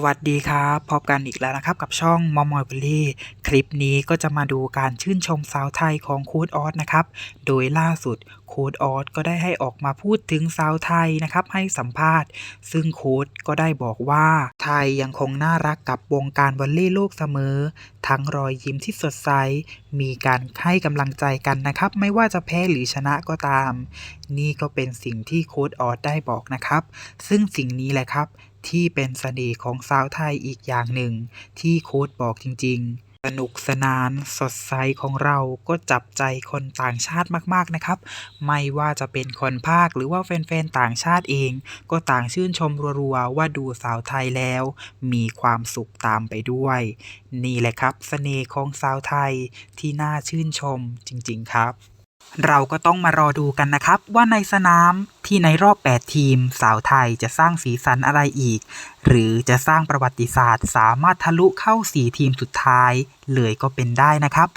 สวัสดีครับ พบกันอีกแล้วนะครับกับช่องมอมอยเบลลี่ คลิปนี้ก็จะมาดูการชื่นชมสาวไทยของโค้ดออสนะครับ โดยล่าสุดโค้ดออสก็ได้ให้ออกมาพูดถึงสาวไทยนะครับให้สัมภาษณ์ ซึ่งโค้ดก็ได้บอกว่าไทยยังคงน่ารักกับวงการวอลเลย์โลกเสมอ ทั้งรอยยิ้มที่สดใส มีการให้กำลังใจกันนะครับ ไม่ว่าจะแพ้หรือชนะก็ตาม นี่ก็เป็นสิ่งที่โค้ดออสได้บอกนะครับ ซึ่งสิ่งนี้แหละครับ ที่เป็นเสน่ห์ของสาวไทยอีกอย่างหนึ่ง ที่โค้ดบอกจริง ๆสนุกสนานสดใสของเราก็จับใจคนต่างชาติมากๆนะครับ ไม่ว่าจะเป็นคนภาคหรือว่าแฟนๆต่างชาติเอง ก็ต่างชื่นชมรัวๆว่าดูสาวไทยแล้ว มีความสุขตามไปด้วย นี่แหละครับเสน่ห์ของสาวไทยที่น่าชื่นชมจริงๆครับ เราก็ต้องมารอดูกันนะครับ ว่าในสนามที่ในรอบ 8 ทีม สาวไทยจะสร้างสีสันอะไรอีก หรือจะสร้างประวัติศาสตร์ สามารถทะลุเข้า 4 ทีมสุดท้าย เลยก็เป็นได้นะครับ